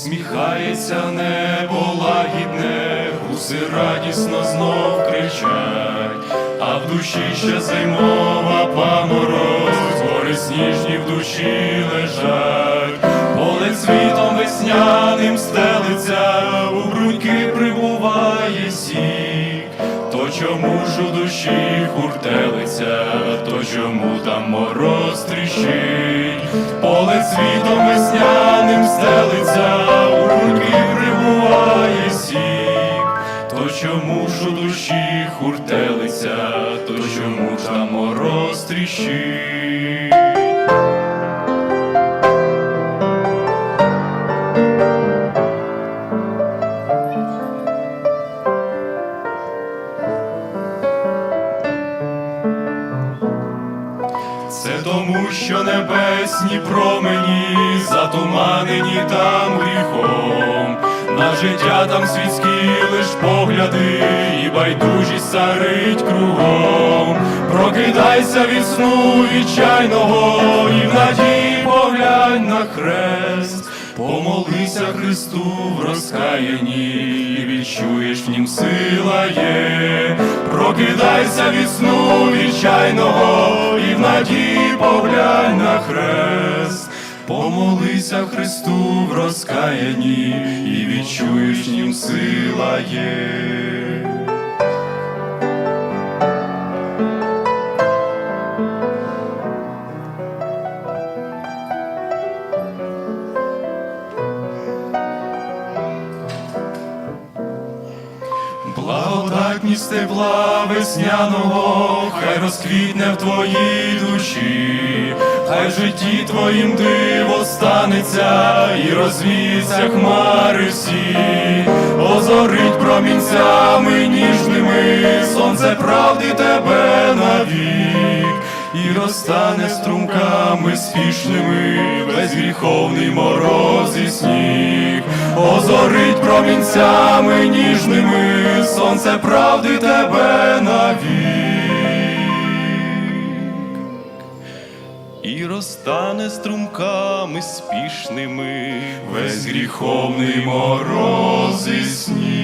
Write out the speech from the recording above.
Посміхається небо лагідне, гуси радісно знов кричать, а в душі ще зимова памороз, гори сніжні в душі лежать, поле цвітом весняним стелиться, у бруньки прибуває сік, то чому ж у душі хуртелиться, то чому то чому ж у душі хуртелиться, то чому ж там мороз тріщить? Це тому, що небесні промені затуманені там гріхом, на життя там світські лиш погляди, і байдужість царить кругом. Прокидайся від сну відчайного, і в надії поглянь на хрест. Помолися Христу в розкаянні, і відчуєш в нім сила є. Прокидайся від сну відчайного, і в надії поглянь на хрест. Помолися Христу в розкаянні, і відчуєш нім сила є. Благодатність тепла весняного, хай розквітне в твоїй душі, хай в житті твоїм диво станеться і розвіється хмари всі, озорить промінцями ніжними, сонце правди тебе навік, і розтане струмками спішними, безгріховний мороз і сніг, озорить промінцями ніжними, сонце правди тебе навік. І розтане струмками спішними, весь гріховний мороз і сніг.